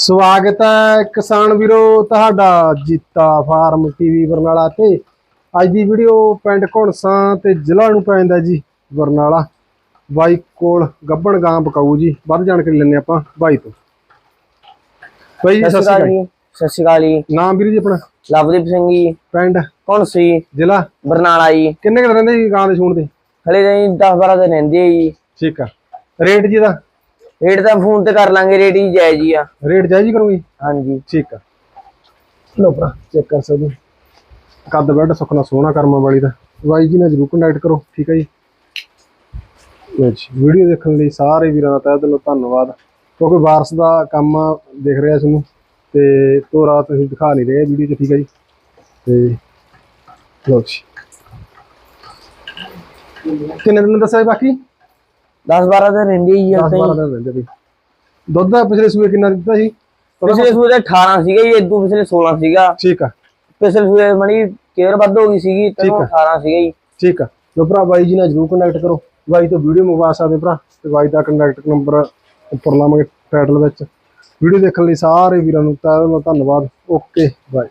ਸਵਾਗਤ ਹੈ ਕਿਸਾਨ ਵੀਰੋ ਤੁਹਾਡਾ ਜੀਤਾ ਫਾਰਮ ਟੀਵੀ ਬਰਨਾਲਾ ਤੇ। ਅੱਜ ਦੀ ਵੀਡੀਓ ਪਿੰਡ ਘੁਣਸਾਂ ਤੇ ਜ਼ਿਲ੍ਹਾ ਨੂੰ ਪੈਂਦਾ ਜੀ ਬਰਨਾਲਾ। ਬਾਈ ਕੋਲ ਗੱਬਣ ਗਾਂ ਬਕਾਊ ਜੀ ਵੱਧ ਜਾਣਕਾਰੀ ਲੈਣੇ ਆਪਾਂ ਬਾਈ ਤੋਂ। ਬਾਈ ਜੀ ਸਤਿ ਸ਼੍ਰੀ ਅਕਾਲ ਜੀ। ਸਤਿ ਸ਼੍ਰੀ ਅਕਾਲ ਜੀ। ਨਾਮ ਵੀਰ ਜੀ ਆਪਣਾ? ਲਵਦੀਪ ਸਿੰਘ ਜੀ। ਪਿੰਡ? ਕੌਣ ਸੀ ਜ਼ਿਲ੍ਹਾ? ਬਰਨਾਲਾ ਜੀ। ਕਿੰਨੇ ਕੁ ਰਹਿੰਦੇ ਜੀ ਗਾਂ ਦੇ ਸੂਣ ਦੇ ਹਲੇ ਤਾਂ ਜੀ 10 12 ਦਿਨ ਰਹਿੰਦੇ ਆ ਜੀ। ਠੀਕ ਆ। ਰੇਟ ਜੀ ਦਾ? ਰੇਟ ਤਾਂ ਫੋਨ ਤੇ ਕਰ ਲਾਂਗੇ ਰੇਟ ਹੀ ਜਾਇਜ਼ ਹੀ ਆ। ਰੇਟ ਜਾਇਜ਼ ਹੀ ਕਰੋਗੇ? ਹਾਂਜੀ। ਠੀਕ ਆ। ਲੋ ਭਰਾ ਚੈੱਕ ਕਰ ਸਕਦੇ। ਕੱਦ ਬੈੱਡ ਸੁਖਣਾ ਸੋਹਣਾ ਕਰਮਾਂ ਵਾਲੀ ਦਾ। ਬਾਈ ਜੀ ਨਾਲ ਜਰੂਰ ਕੰਟੈਕਟ ਕਰੋ ਠੀਕ ਹੈ ਜੀ? ਵੀਡੀਓ ਦੇਖਣ ਲਈ ਸਾਰੇ ਵੀਰਾਂ ਦਾ ਤਹਿ ਦਿਲੋਂ ਧੰਨਵਾਦ। ਕਿਉਂਕਿ ਵਾਰਸ ਦਾ ਕੰਮ ਦੇਖ ਰਿਹਾ ਤੁਹਾਨੂੰ। ਤੇ ਤੋਰਾ ਤੁਸੀਂ ਦਿਖਾ ਨਹੀਂ ਰਹੇ ਵੀਡੀਓ 'ਚ ਠੀਕ ਹੈ ਜੀ? ਤੇ ਲਓ ਜੀ। ਕਿੰਨੇ ਦਿਨ ਦੱਸਿਆ ਬਾਕੀ? 10 12 ਦਿਨ ਰਹਿੰਦੇ ਹੀ 10 ਆ 12 ਦਿਨ ਰਹਿੰਦੇ ਬਈ ਦੁੱਧ ਦਾ ਪਿਛਲੇ ਸੂਏ ਕਿੰਨਾ ਦਿੱਤਾ ਸੀ? ਪਿਛਲੇ ਸੂਏ ਦਾ 18 ਸੀਗਾ ਜੀ ਇਦੋਂ ਪਿਛਲੇ 16 ਸੀਗਾ। ਠੀਕ ਆ। ਪਿਛਲੇ ਸੂਏ ਮਣੀ ਕੇਅਰ ਵੱਧ ਹੋ ਗਈ ਸੀਗੀ ਤੇ ਠੀਕ ਆ। 18 ਸੀਗਾ ਜੀ। ਠੀਕ ਆ। ਲੋ ਭਰਾ ਬਾਈ ਜੀ ਨਾਲ ਜਰੂਰ ਕੰਟੈਕਟ ਕਰੋ। ਬਾਈ ਤੋਂ ਵੀਡੀਓ ਮੰਗਵਾ ਸਕਦੇ ਭਰਾ ਤੇ ਬਾਈ ਦਾ ਕੰਟੈਕਟ ਨੰਬਰ ਉੱਪਰ ਲਾਵਾਂਗੇ ਟਾਈਟਲ ਵਿੱਚ। ਵੀਡੀਓ ਦੇਖਣ ਲਈ ਸਾਰੇ ਵੀਰਾਂ ਨੂੰ ਧੰਨਵਾਦ। Okay bye.